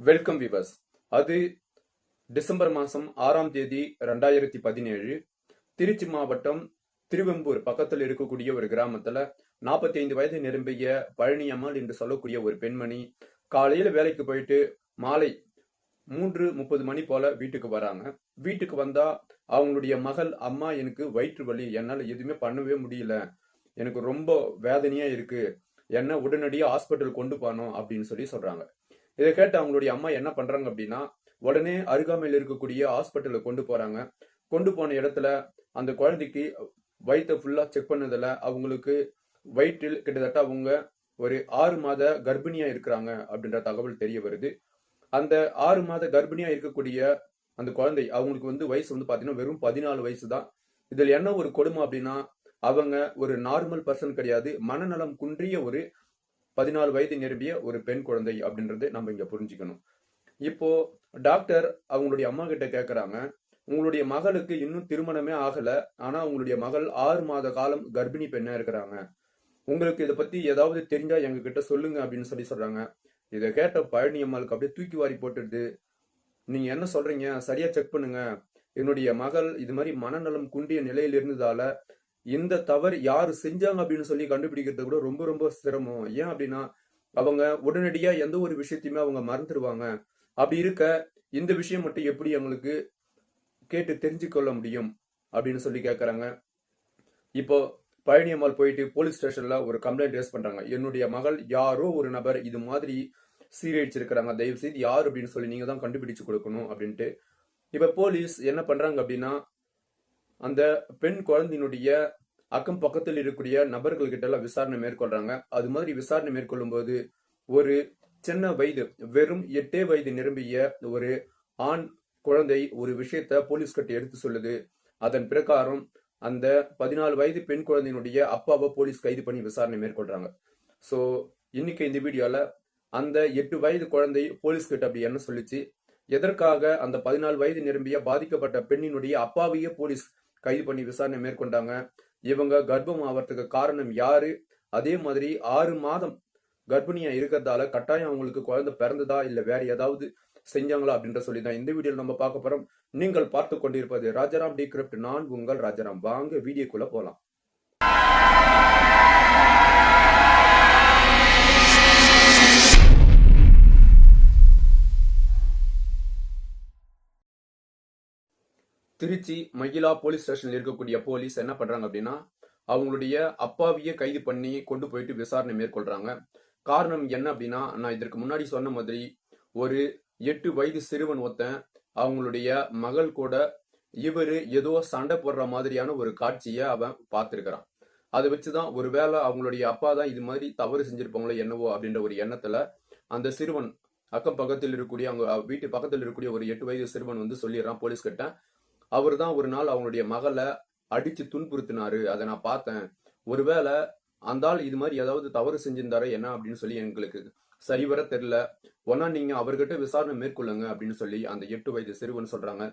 Welcome viewers அது December மாதம் ஆறாம் தேதி ரெண்டாயிரத்தி பதினேழு. திருச்சி மாவட்டம் திருவெம்பூர் பக்கத்தில் இருக்கக்கூடிய ஒரு கிராமத்துல நாற்பத்தி ஐந்து வயது நிரம்பிய பழனியம்மாள் என்று சொல்லக்கூடிய ஒரு பெண்மணி காலையில வேலைக்கு போயிட்டு மாலை மூன்று முப்பது மணி போல வீட்டுக்கு வராங்க. வீட்டுக்கு வந்தா அவங்களுடைய மகள் அம்மா எனக்கு வயிற்று வலி என்னால எதுவுமே பண்ணவே முடியல. எனக்கு ரொம்ப வேதனையா இருக்கு. என்ன உடனடியாக ஹாஸ்பிட்டல் கொண்டு போனோம் அப்படின்னு சொல்லி சொல்றாங்க. இதை கேட்டு அவங்களுடைய அம்மா என்ன பண்றாங்க அப்படின்னா உடனே அருகாமையில் இருக்கக்கூடிய ஹாஸ்பிட்டலுக்கு கொண்டு போறாங்க. கொண்டு போன இடத்துல அந்த குழந்தைக்கு வயிற்றை ஃபுல்லா செக் பண்ணதுல அவங்களுக்கு வயிற்றில் கிட்டத்தட்ட அவங்க ஒரு ஆறு மாத கர்ப்பிணியா இருக்கிறாங்க அப்படின்ற தகவல் தெரிய வருது. அந்த ஆறு மாத கர்ப்பிணியா இருக்கக்கூடிய அந்த குழந்தை அவங்களுக்கு வந்து வயசு வந்து பாத்தீங்கன்னா வெறும் பதினாலு வயசு தான். இதுல என்ன ஒரு கொடுமை அப்படின்னா அவங்க ஒரு நார்மல் பர்சன் கிடையாது மனநலம் குன்றிய ஒரு பதினாலு வயது நிரம்பிய ஒரு பெண் குழந்தை அப்படின்றது நம்ம இங்க புரிஞ்சுக்கணும். இப்போ டாக்டர் அவங்களுடைய அம்மா கிட்ட கேக்குறாங்க உங்களுடைய மகளுக்கு இன்னும் திருமணமே ஆகல ஆனா உங்களுடைய மகள் ஆறு மாத காலம் கர்ப்பிணி பெண்ணா இருக்கிறாங்க. உங்களுக்கு இதை பத்தி ஏதாவது தெரிஞ்சா எங்க கிட்ட சொல்லுங்க அப்படின்னு சொல்லி சொல்றாங்க. இதை கேட்ட பழனி அம்மாளுக்கு அப்படியே தூக்கி வாரி போட்டுடுது. நீங்க என்ன சொல்றீங்க? சரியா செக் பண்ணுங்க. என்னுடைய மகள் இது மாதிரி மனநலம் குண்டிய நிலையில் இருந்ததால இந்த தவறு யாரு செஞ்சாங்க அப்படின்னு சொல்லி கண்டுபிடிக்கிறது கூட ரொம்ப ரொம்ப சிரமம். ஏன் அப்படின்னா அவங்க உடனடியா எந்த ஒரு விஷயத்தையுமே அவங்க மறந்துடுவாங்க அப்படி இருக்க இந்த விஷயம் மட்டும் எப்படி அவங்களுக்கு கேட்டு தெரிஞ்சு கொள்ள முடியும் அப்படின்னு சொல்லி கேட்கறாங்க இப்போ பழனியம்மாள் போயிட்டு போலீஸ் ஸ்டேஷன்ல ஒரு கம்ப்ளைண்ட் ரேஸ் பண்றாங்க. என்னுடைய மகள் யாரோ ஒரு நபர் இது மாதிரி சீரழிச்சிருக்கிறாங்க. தயவு செய்து யார் அப்படின்னு சொல்லி நீங்க தான் கண்டுபிடிச்சு கொடுக்கணும் அப்படின்ட்டு. இப்ப போலீஸ் என்ன பண்றாங்க அப்படின்னா அந்த பெண் குழந்தையினுடைய அக்கம் பக்கத்தில் இருக்கக்கூடிய நபர்கள் கிட்ட எல்லாம் விசாரணை மேற்கொள்றாங்க. அது மாதிரி விசாரணை மேற்கொள்ளும் போது ஒரு சின்ன வயது வெறும் எட்டே வயது நிரம்பிய ஒரு ஆண் குழந்தை ஒரு விஷயத்த போலீஸ் கிட்ட எடுத்து சொல்லுது. அதன் பிரகாரம் அந்த பதினாலு வயது பெண் குழந்தையினுடைய அப்பாவை போலீஸ் கைது பண்ணி விசாரணை மேற்கொள்றாங்க. சோ இன்னைக்கு இந்த வீடியோல அந்த எட்டு வயது குழந்தை போலீஸ் கிட்ட அப்படி என்ன சொல்லிச்சு? எதற்காக அந்த பதினாலு வயது நிரம்பிய பாதிக்கப்பட்ட பெண்ணினுடைய அப்பாவையே போலீஸ் கைது பண்ணி விசாரணை மேற்கொண்டாங்க. இவங்க கர்ப்பம் ஆவறதுக்கு காரணம் யாரு? அதே மாதிரி ஆறு மாதம் கர்ப்பிணியா இருக்கிறதால கட்டாயம் அவங்களுக்கு குழந்தை பிறந்ததா இல்ல வேற ஏதாவது செஞ்சாங்களா அப்படின்ற சொல்லி தான் இந்த வீடியோவில் நம்ம பார்க்க போறோம். நீங்கள் பார்த்து கொண்டிருப்பது ராஜாராம் டி கிரிப்ட். நான் உங்கள் ராஜாராம். வாங்க வீடியோக்குள்ள போலாம். திருச்சி மகிழா போலீஸ் ஸ்டேஷன்ல இருக்கக்கூடிய போலீஸ் என்ன பண்றாங்க அப்படின்னா அவங்களுடைய அப்பாவியே கைது பண்ணி கொண்டு போயிட்டு விசாரணை மேற்கொள்றாங்க. காரணம் என்ன அப்படின்னா நான் இதற்கு முன்னாடி சொன்ன மாதிரி ஒரு எட்டு வயது சிறுவன் ஒருத்தன் அவங்களுடைய மகள் கூட இவரு ஏதோ சண்டை போடுற மாதிரியான ஒரு காட்சியை அவன் பார்த்திருக்கிறான். அதை வச்சுதான் ஒருவேளை அவங்களுடைய அப்பா தான் இது மாதிரி தவறு செஞ்சிருப்பாங்களோ என்னவோ அப்படின்ற ஒரு எண்ணத்துல அந்த சிறுவன் அக்கம் பக்கத்தில் இருக்கக்கூடிய அவங்க வீட்டு பக்கத்தில் இருக்கக்கூடிய ஒரு எட்டு வயது சிறுவன் வந்து சொல்லிடுறான் போலீஸ் கிட்ட அவர் தான் ஒரு நாள் அவங்களுடைய மகளை அடிச்சு துன்புறுத்தினாரு. அதை நான் பார்த்தேன். ஒருவேளை அந்த ஆள் இது மாதிரி ஏதாவது தவறு செஞ்சிருந்தாரு என்ன அப்படின்னு சொல்லி எங்களுக்கு சரிவர தெரியல. ஒன்னா நீங்க அவர்கிட்ட விசாரணை மேற்கொள்ளுங்க அப்படின்னு சொல்லி அந்த எட்டு வயது சிறுவன் சொல்றாங்க.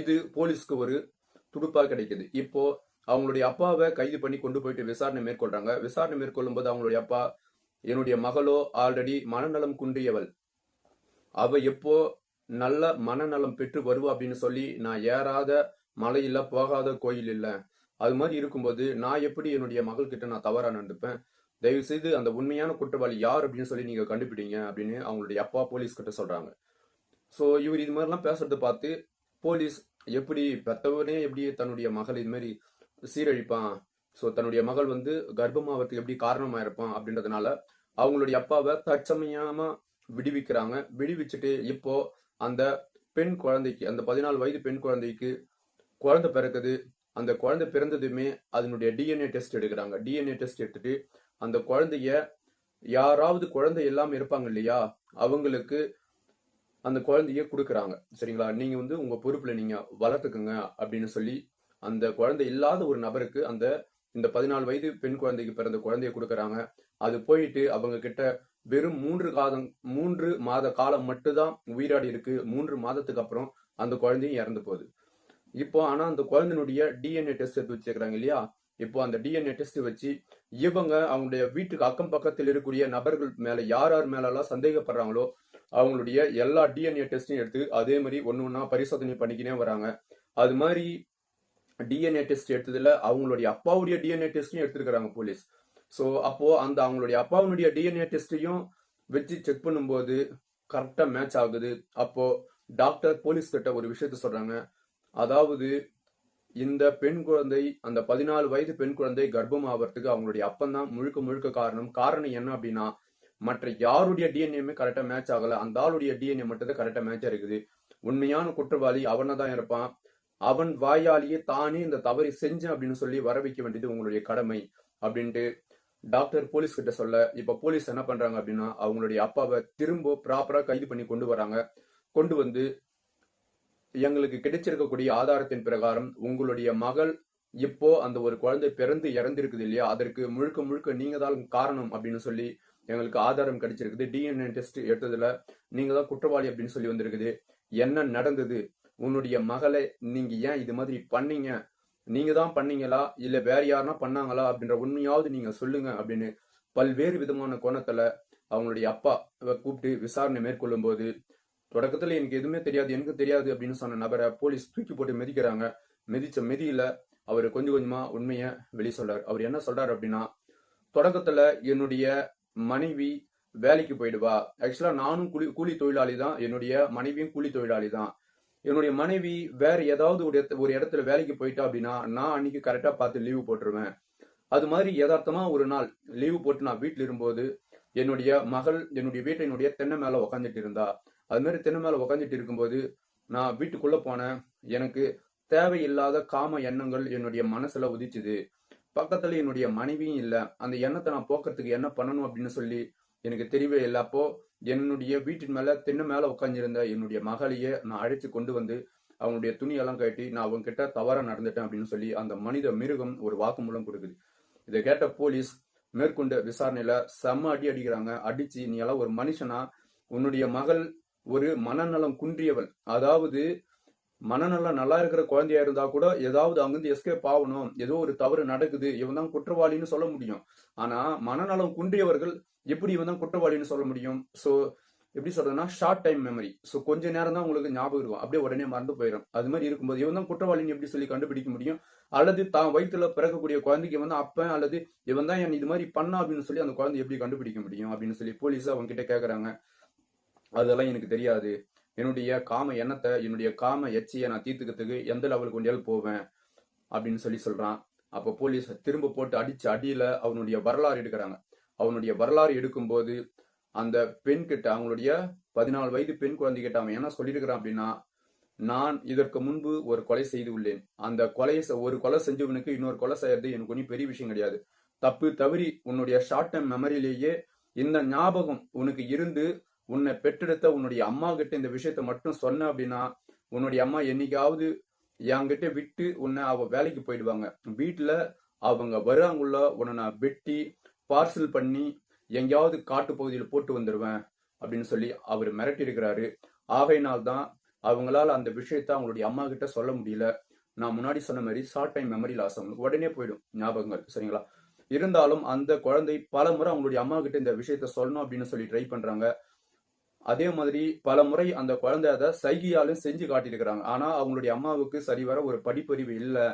இது போலீஸ்க்கு ஒரு துடுப்பா கிடைக்குது. இப்போ அவங்களுடைய அப்பாவை கைது பண்ணி கொண்டு போயிட்டு விசாரணை மேற்கொள்றாங்க. விசாரணை மேற்கொள்ளும் போது அவங்களுடைய அப்பா என்னுடைய மகளோ ஆல்ரெடி மனநலம் குன்றியவள். அவ எப்போ நல்ல மனநலம் பெற்று வருவா அப்படின்னு சொல்லி நான் ஏறாத மலையில் போகாத கோயில் இல்லை. அது மாதிரி இருக்கும்போது நான் எப்படி என்னுடைய மகள் கிட்ட நான் தவறா நடந்துப்பேன்? தயவு செய்து அந்த உண்மையான குற்றவாளி யார் அப்படின்னு சொல்லி நீங்க கண்டுபிடிங்க அப்படின்னு அவங்களுடைய அப்பா போலீஸ் கிட்ட சொல்றாங்க. ஸோ இவர் இது மாதிரிலாம் பேசுறத பார்த்து போலீஸ் எப்படி பெத்தவனே எப்படி தன்னுடைய மகள் இது மாதிரி சீரழிப்பான்? ஸோ தன்னுடைய மகள் வந்து கர்ப்பமாவதுக்கு எப்படி காரணமா இருப்பான் அப்படின்றதுனால அவங்களுடைய அப்பாவை தற்சமயமா விடுவிக்கிறாங்க. விடுவிச்சுட்டு இப்போ அந்த பெண் குழந்தைக்கு அந்த பதினாலு வயது பெண் குழந்தைக்கு குழந்தை பிறக்குது. அந்த குழந்தை பிறந்ததுமே அதனுடைய டிஎன்ஏ டெஸ்ட் எடுக்கிறாங்க. டிஎன்ஏ டெஸ்ட் எடுத்துட்டு அந்த குழந்தைய யாராவது குழந்தை எல்லாம் இருப்பாங்க இல்லையா? அவங்களுக்கு அந்த குழந்தைய கொடுக்குறாங்க. சரிங்களா? நீங்க வந்து உங்க பொறுப்புல நீங்க வளர்த்துக்குங்க அப்படின்னு சொல்லி அந்த குழந்தை இல்லாத ஒரு நபருக்கு அந்த இந்த பதினாலு வயது பெண் குழந்தைக்கு பிறந்த குழந்தைய கொடுக்குறாங்க. அது போயிட்டு அவங்க கிட்ட வெறும் மூன்று காதம் மூன்று மாத காலம் மட்டும்தான் உயிராடி இருக்கு. மூன்று மாதத்துக்கு அப்புறம் அந்த குழந்தையும் இறந்து போகுது. இப்போ ஆனா அந்த குழந்தையினுடைய டிஎன்ஏ டெஸ்ட் எடுத்து வச்சிருக்கிறாங்க இல்லையா? இப்போ அந்த டிஎன்ஏ டெஸ்ட் வச்சு இவங்க அவங்களுடைய வீட்டுக்கு அக்கம் பக்கத்தில் இருக்கக்கூடிய நபர்கள் மேல யார் யார் மேலெல்லாம் சந்தேகப்படுறாங்களோ அவங்களுடைய எல்லா டிஎன்ஏ டெஸ்டையும் எடுத்து அதே மாதிரி ஒன்று ஒன்றா பரிசோதனை பண்ணிக்கினே வராங்க. அது மாதிரி டிஎன்ஏ டெஸ்ட் எடுத்ததுல அவங்களுடைய அப்பாவுடைய டிஎன்ஏ டெஸ்டையும் எடுத்திருக்கிறாங்க போலீஸ். ஸோ அப்போ அந்த அவங்களுடைய அப்பாவுடைய டிஎன்ஏ டெஸ்ட்டையும் வச்சு செக் பண்ணும்போது கரெக்டாக மேட்ச் ஆகுது. அப்போ டாக்டர் போலீஸ் கிட்ட ஒரு விஷயத்த சொல்றாங்க. அதாவது இந்த பெண் குழந்தை அந்த பதினாலு வயது பெண் குழந்தை கர்ப்பம் ஆவறதுக்கு அவங்களுடைய அப்பந்தான் முழுக்க முழுக்க காரணம். காரணம் என்ன அப்படின்னா மற்ற யாருடைய டிஎன்ஏமே கரெக்டாக மேட்ச் ஆகல அந்த ஆளுடைய டிஎன்ஏ மட்டும் தான் கரெக்டாக மேட்ச் இருக்குது உண்மையான குற்றவாளி அவனை தான் இருப்பான் அவன் வாயாலேயே தானே இந்த தவறை செஞ்சேன் அப்படின்னு சொல்லி வர வைக்க வேண்டியது உங்களுடைய கடமை அப்படின்ட்டு டாக்டர் போலீஸ் கிட்ட சொல்ல இப்ப போலீஸ் என்ன பண்றாங்க அப்படின்னா அவங்களுடைய அப்பாவை திரும்ப ப்ராப்பரா கைது பண்ணி கொண்டு வராங்க. கொண்டு வந்து எங்களுக்கு கிடைச்சிருக்கக்கூடிய ஆதாரத்தின் பிரகாரம் உங்களுடைய மகள் இப்போ அந்த ஒரு குழந்தை பிறந்து இறந்திருக்குது இல்லையா? அதற்கு முழுக்க முழுக்க நீங்க தான் காரணம் அப்படின்னு சொல்லி எங்களுக்கு ஆதாரம் கிடைச்சிருக்குது. டிஎன்ஏ டெஸ்ட் எடுத்ததுல நீங்க தான் குற்றவாளி அப்படின்னு சொல்லி வந்திருக்குது. என்ன நடந்தது? உன்னுடைய மகளை நீங்க ஏன் இது மாதிரி பண்ணீங்க? நீங்க தான் பண்ணீங்களா? இல்ல வேற யாருன்னா பண்ணாங்களா? அப்படின்ற உண்மையாவது நீங்க சொல்லுங்க அப்படின்னு பல்வேறு விதமான கோணத்துல அவங்களுடைய அப்பா கூப்பிட்டு விசாரணை மேற்கொள்ளும் போது தொடக்கத்துல எனக்கு எதுவுமே தெரியாது எனக்கு தெரியாது அப்படின்னு சொன்ன நபரை போலீஸ் தூக்கி போட்டு மிதிக்கிறாங்க. மிதிச்ச மெதியில அவர் கொஞ்சம் கொஞ்சமா உண்மையை வெளி சொல்றாரு. அவர் என்ன சொல்றாரு அப்படின்னா தொடக்கத்துல என்னுடைய மனைவி வேலைக்கு போயிடுவா. ஆக்சுவலா நானும் கூலி கூலி தொழிலாளி தான். என்னுடைய மனைவியும் கூலி தொழிலாளி தான். என்னுடைய மனைவி வேற ஏதாவது ஒரு இடத்து- ஒரு இடத்துல வேலைக்கு போயிட்டா அப்படின்னா நான் அன்னைக்கு கரெக்டாக பார்த்து லீவு போட்டுருவேன். அது மாதிரி யதார்த்தமா ஒரு நாள் லீவு போட்டு நான் வீட்டில் இருக்கும்போது என்னுடைய மகள் என்னுடைய வீட்டை என்னுடைய தென்னை மேலே உக்காந்துட்டு இருந்தா அது மாதிரி தென்னை மேலே உக்காந்துட்டு இருக்கும்போது நான் வீட்டுக்குள்ளே போனேன். எனக்கு தேவையில்லாத காம எண்ணங்கள் என்னுடைய மனசுல உதிச்சுது. பக்கத்துல என்னுடைய மனைவியும் இல்லை. அந்த எண்ணத்தை நான் போக்குறதுக்கு என்ன பண்ணணும் அப்படின்னு சொல்லி எனக்கு தெரியவே இல்லை. அப்போ என்னுடைய வீட்டின் மேல தென்னை மேல உட்காந்துருந்த என்னுடைய மகளையே நான் அழைச்சு கொண்டு வந்து அவங்களுடைய துணியெல்லாம் கட்டி நான் அவங்க கிட்ட தவறா நடந்துட்டேன் அப்படின்னு சொல்லி அந்த மனித மிருகம் ஒரு வாக்குமூலம் கொடுக்குது. இதை கேட்ட போலீஸ் மேற்கொண்ட விசாரணையில செம்ம அடி அடிக்கிறாங்க. அடிச்சு நீ எல்லாம் ஒரு மனுஷனா? உன்னுடைய மகள் ஒரு மனநலம் குன்றியவள். அதாவது மனநலம் நல்லா இருக்கிற குழந்தையா இருந்தா கூட ஏதாவது அங்கிருந்து எஸ்கேப் ஆகணும். ஏதோ ஒரு தவறு நடக்குது. இவன் தான் குற்றவாளின்னு சொல்ல முடியும். ஆனா மனநலம் குன்றியவர்கள் எப்படி இவன் தான் குற்றவாளின்னு சொல்ல முடியும்? சோ எப்படி சொல்றதுன்னா ஷார்ட் டைம் மெமரி ஸோ கொஞ்ச நேரம் தான் உங்களுக்கு ஞாபகம் இருக்கும். அப்படியே உடனே மறந்து போயிடும் அது மாதிரி இருக்கும்போது இவன் தான் குற்றவாளின்னு எப்படி சொல்லி கண்டுபிடிக்க முடியும்? அல்லது தான் வயிற்றுல பிறக்கக்கூடிய குழந்தைக்கு இவன் தான் அப்பன் அல்லது இவன் தான் என் இது மாதிரி பண்ணா அப்படின்னு சொல்லி அந்த குழந்தை எப்படி கண்டுபிடிக்க முடியும்? அப்படின்னு சொல்லி போலீஸ் அவங்க கிட்ட கேக்குறாங்க. அதெல்லாம் எனக்கு தெரியாது. என்னுடைய காம எண்ணத்தை என்னுடைய காம எச்சையை நான் தீர்த்துக்கிறதுக்கு எந்த லெவலுக்கு கொண்டியால் போவேன் அப்படின்னு சொல்லி சொல்றான். அப்போ போலீஸ் திரும்ப போட்டு அடிச்சு அடியில அவனுடைய வரலாறு எடுக்கிறாங்க. அவனுடைய வரலாறு எடுக்கும்போது அந்த பெண் கிட்ட அவங்களுடைய பதினாலு வயது பெண் குழந்தை கிட்ட அவன் என்ன சொல்லியிருக்கிறான் அப்படின்னா நான் இதற்கு முன்பு ஒரு கொலை செய்து உள்ளேன். அந்த கொலையை ஒரு கொலை செஞ்சவனுக்கு இன்னொரு கொலை செய்யறது எனக்கு ஒன்றும் பெரிய விஷயம் கிடையாது. தப்பு தவறி உன்னுடைய ஷார்ட் டைம் மெமரியிலேயே இந்த ஞாபகம் உனக்கு இருந்து உன்னை பெற்றெடுத்த உன்னுடைய அம்மா கிட்ட இந்த விஷயத்த மட்டும் சொன்ன அப்படின்னா உன்னுடைய அம்மா என்னைக்காவது என்கிட்ட விட்டு உன்னை அவ வேலைக்கு போயிடுவாங்க. வீட்டுல அவங்க வருவாங்குள்ள உன்னை நான் வெட்டி பார்சல் பண்ணி எங்கேயாவது காட்டு பகுதியில் போட்டு வந்துடுவேன் அப்படின்னு சொல்லி அவர் மிரட்டி இருக்கிறாரு ஆகையினால் தான் அவங்களால அந்த விஷயத்த அவங்களுடைய அம்மா கிட்ட சொல்ல முடியல. நான் முன்னாடி சொன்ன மாதிரி ஷார்ட் டைம் மெமரி லாஸ் அவங்களுக்கு உடனே போயிடும் ஞாபகங்கள் சரிங்களா? இருந்தாலும் அந்த குழந்தை பல முறை அவங்களுடைய அம்மா கிட்ட இந்த விஷயத்த சொல்லணும் அப்படின்னு சொல்லி ட்ரை பண்றாங்க. அதே மாதிரி பல முறை அந்த குழந்தை அதை சைகையாலும் செஞ்சு காட்டியிருக்கிறாங்க. ஆனா அவங்களுடைய அம்மாவுக்கு சரிவர ஒரு படிப்பறிவு இல்லை.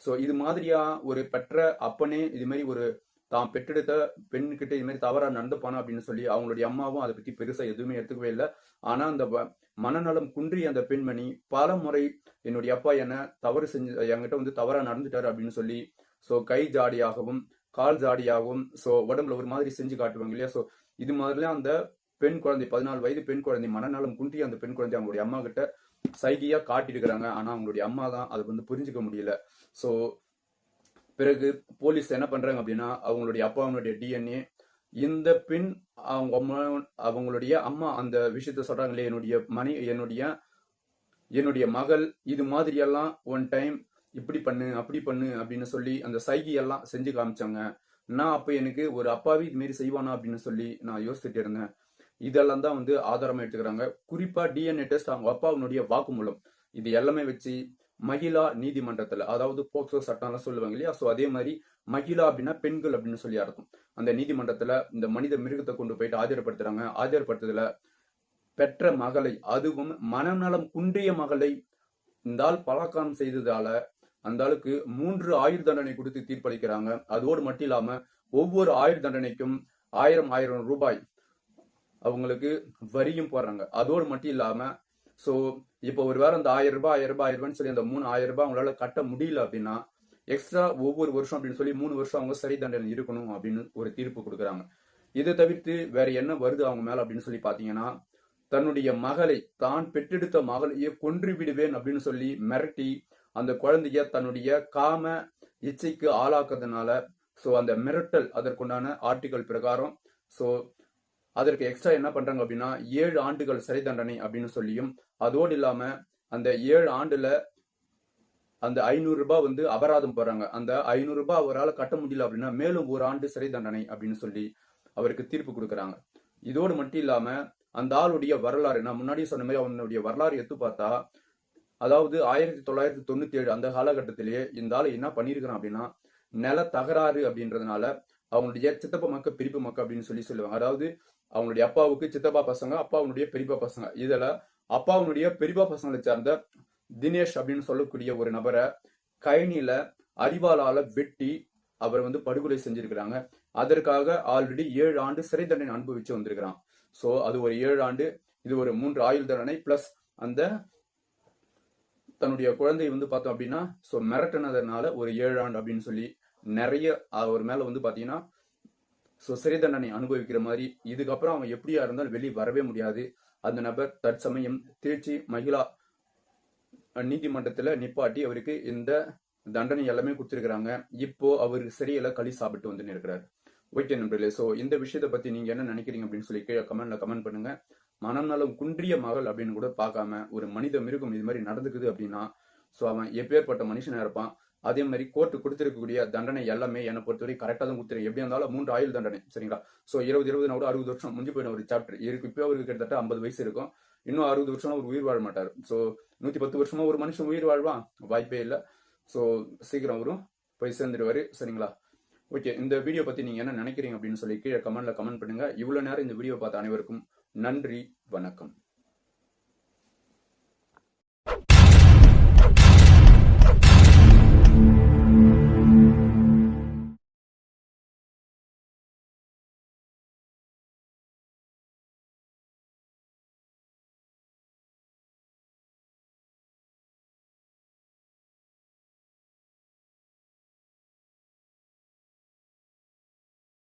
ஸோ இது மாதிரியா ஒரு பெற்ற அப்பனே இது மாதிரி ஒரு தான் பெற்றெடுத்த பெண்கிட்ட இது மாதிரி தவறாக நடந்துப்பானா அப்படின்னு சொல்லி அவங்களுடைய அம்மாவும் அதை பத்தி பெருசா எதுவுமே எடுத்துக்கவே இல்லை. ஆனா அந்த வ- மனநலம் குன்றிய அந்த பெண்மணி பல முறை என்னுடைய அப்பா என்ன தவறு செஞ்சு என்கிட்ட வந்து தவறா நடந்துட்டாரு அப்படின்னு சொல்லி ஸோ கை ஜாடியாகவும் கால் ஜாடியாகவும் ஸோ உடம்புல ஒரு மாதிரி செஞ்சு காட்டுவாங்க இல்லையா? ஸோ இது மாதிரிலாம் அந்த பெண் குழந்தை பதினாலு வயது பெண் குழந்தை மனநலம் குன்றி அந்த பெண் குழந்தை அவங்களுடைய அம்மா கிட்ட சைகையா காட்டிருக்கிறாங்க ஆனா அவங்களுடைய அம்மா தான் அதை வந்து புரிஞ்சுக்க முடியல. ஸோ பிறகு போலீஸ் என்ன பண்றாங்க அப்படின்னா அவங்களுடைய அப்பா அவங்களுடைய டிஎன்ஏ இந்த பெண் அவங்க அம்மா அவங்களுடைய அம்மா அந்த விஷயத்த சொல்றாங்களே என்னுடைய மனை என்னுடைய என்னுடைய மகள் இது மாதிரியெல்லாம் ஒன் டைம் இப்படி பண்ணு அப்படி பண்ணு அப்படின்னு சொல்லி அந்த சைகையெல்லாம் செஞ்சு காமிச்சாங்க. நான் அப்ப எனக்கு ஒரு அப்பாவி இது மாரி செய்வானா அப்படின்னு சொல்லி நான் யோசிச்சுட்டு இருந்தேன். இதெல்லாம் தான் வந்து ஆதாரமா எடுத்துக்கிறாங்க. குறிப்பா டிஎன்ஏ டெஸ்ட் அவங்க அப்பாவினுடைய வாக்குமூலம். இது எல்லாமே வச்சு மகிழா நீதிமன்றத்துல அதாவது போக்சோ சட்டம்லாம் சொல்லுவாங்க இல்லையா? ஸோ அதே மாதிரி மகிழா அப்படின்னா பெண்கள் அப்படின்னு சொல்லி அர்த்தம். அந்த நீதிமன்றத்துல இந்த மனித மிருகத்தை கொண்டு போயிட்டு ஆஜர்படுத்துறாங்க. ஆஜர்படுத்துறதுல பெற்ற மகளை அதுவும் மனநலம் குன்றிய மகளை இந்த ஆள் பலாக்காரம் செய்ததால அந்த ஆளுக்கு மூன்று ஆயுள் தண்டனை கொடுத்து தீர்ப்பளிக்கிறாங்க. அதோடு மட்டும் இல்லாம ஒவ்வொரு ஆயுள் தண்டனைக்கும் ஆயிரம் ஆயிரம் ரூபாய் அவங்களுக்கு வரியும் போடுறாங்க. அதோடு மட்டும் இல்லாம சோ இப்போ ஒரு வேற அந்த ஆயிரம் ரூபாய் ஆயிரம் ரூபாய் ஆயிரம் ரூபாய்னு சொல்லி அந்த மூணு ஆயிரம் ரூபாய் அவங்களால கட்ட முடியல அப்படின்னா எக்ஸ்ட்ரா ஒவ்வொரு வருஷம் அப்படின்னு சொல்லி மூணு வருஷம் அவங்க சரி தண்டனை இருக்கணும் அப்படின்னு ஒரு தீர்ப்பு கொடுக்குறாங்க. இதை தவிர்த்து வேற என்ன வருது அவங்க மேல அப்படின்னு சொல்லி பாத்தீங்கன்னா தன்னுடைய மகளை தான் பெற்றெடுத்த மகளையே கொன்று விடுவேன் அப்படின்னு சொல்லி மிரட்டி அந்த குழந்தைய தன்னுடைய காம இச்சைக்கு ஆளாக்குறதுனால ஸோ அந்த மிரட்டல் அதற்குண்டான ஆர்டிகல் பிரகாரம் ஸோ அதற்கு எக்ஸ்ட்ரா என்ன பண்றாங்க அப்படின்னா ஏழு ஆண்டுகள் சிறை தண்டனை அப்படின்னு சொல்லியும் அதோடு இல்லாம அந்த ஏழு ஆண்டுல அந்த ஐநூறு ரூபாய் வந்து அபராதம் போடுறாங்க. அந்த ஐநூறு ரூபாய் அவரால் கட்ட முடியல அப்படின்னா மேலும் ஒரு ஆண்டு சிறை தண்டனை அப்படின்னு சொல்லி அவருக்கு தீர்ப்பு கொடுக்குறாங்க. இதோடு மட்டும் இல்லாம அந்த ஆளுடைய வரலாறு நான் முன்னாடியே சொன்ன மாதிரி அவனுடைய வரலாறு எடுத்து பார்த்தா அதாவது ஆயிரத்தி தொள்ளாயிரத்தி தொண்ணூத்தி ஏழு அந்த காலகட்டத்திலேயே இந்த ஆள் என்ன பண்ணியிருக்கிறான் அப்படின்னா நில தகராறு அப்படின்றதுனால அவங்களுடைய சித்தப்ப மக்க பிரிப்பு மக்க அப்படின்னு சொல்லி சொல்லுவாங்க. அதாவது அவங்களுடைய அப்பாவுக்கு சித்தப்பா பசங்க அப்பாவுடைய பெரியப்பா பசங்க. இதுல அப்பாவுடைய பெரியப்பா பசங்களை சார்ந்த தினேஷ் அப்படின்னு சொல்லக்கூடிய ஒரு நபரை கயனில அறிவாளால வெட்டி அவரை வந்து படுகொலை செஞ்சிருக்கிறாங்க. அதற்காக ஆல்ரெடி ஏழு ஆண்டு சிறை தண்டனை அனுபவிச்சு வந்திருக்கிறான். சோ அது ஒரு ஏழு ஆண்டு இது ஒரு மூன்று ஆயுள் தண்டனை பிளஸ் அந்த தன்னுடைய குழந்தை வந்து பார்த்தோம் அப்படின்னா ஸோ மிரட்டினதுனால ஒரு ஏழு ஆண்டு அப்படின்னு சொல்லி நிறைய அவர் மேல வந்து பாத்தீங்கன்னா ஸோ சிறை தண்டனை அனுபவிக்கிற மாதிரி இதுக்கப்புறம் அவன் எப்படியா இருந்தாலும் வெளியே வரவே முடியாது. அந்த நபர் தற்சமயம் திருச்சி மகிழா நீதிமன்றத்தில் நிப்பாட்டி அவருக்கு இந்த தண்டனை எல்லாமே கொடுத்துருக்குறாங்க. இப்போ அவர் சிறையில களி சாப்பிட்டு வந்து இருக்கிறார். ஓகே நண்பர்களே ஸோ இந்த விஷயத்தை பத்தி நீங்க என்ன நினைக்கிறீங்க அப்படின்னு சொல்லி கீழே கமெண்ட்ல கமெண்ட் பண்ணுங்க. மனநலம் குன்றிய மகள் அப்படின்னு கூட பார்க்காம ஒரு மனித மிருகம் இது மாதிரி நடந்துக்குது அப்படின்னா ஸோ அவன் எப்பேற்பட்ட மனுஷனா இருப்பான். அதே மாதிரி கோர்ட்டு கொடுத்திருக்கக்கூடிய தண்டனை எல்லாமே என்னை பொறுத்தவரை கரெக்டாக தான் கொடுத்துருக்கு. எப்படி இருந்தாலும் மூன்று ஆயுள் தண்டனை சரிங்களா? ஸோ இருபது இருபது நாடு அறுபது வருஷம் முடிஞ்சு போயின ஒரு சாப்டர் இருக்கு இப்போ அவருக்கு கிட்டத்தட்ட ஐம்பது வயசு இருக்கும். இன்னும் அறுபது வருஷம் அவர் உயிர் வாழ மாட்டார். ஸோ நூற்றி பத்து வருஷமா ஒரு மனுஷன் உயிர் வாழ்வான் வாய்ப்பே இல்லை. ஸோ சீக்கிரம் அவரும் போய் சேர்ந்துடுவாரு சரிங்களா? ஓகே இந்த வீடியோ பத்தி நீங்க என்ன நினைக்கிறீங்க அப்படின்னு சொல்லி கீழே கமெண்ட்ல கமெண்ட் பண்ணுங்க. இவ்வளவு நேரம் இந்த வீடியோ பார்த்த அனைவருக்கும் நன்றி வணக்கம்.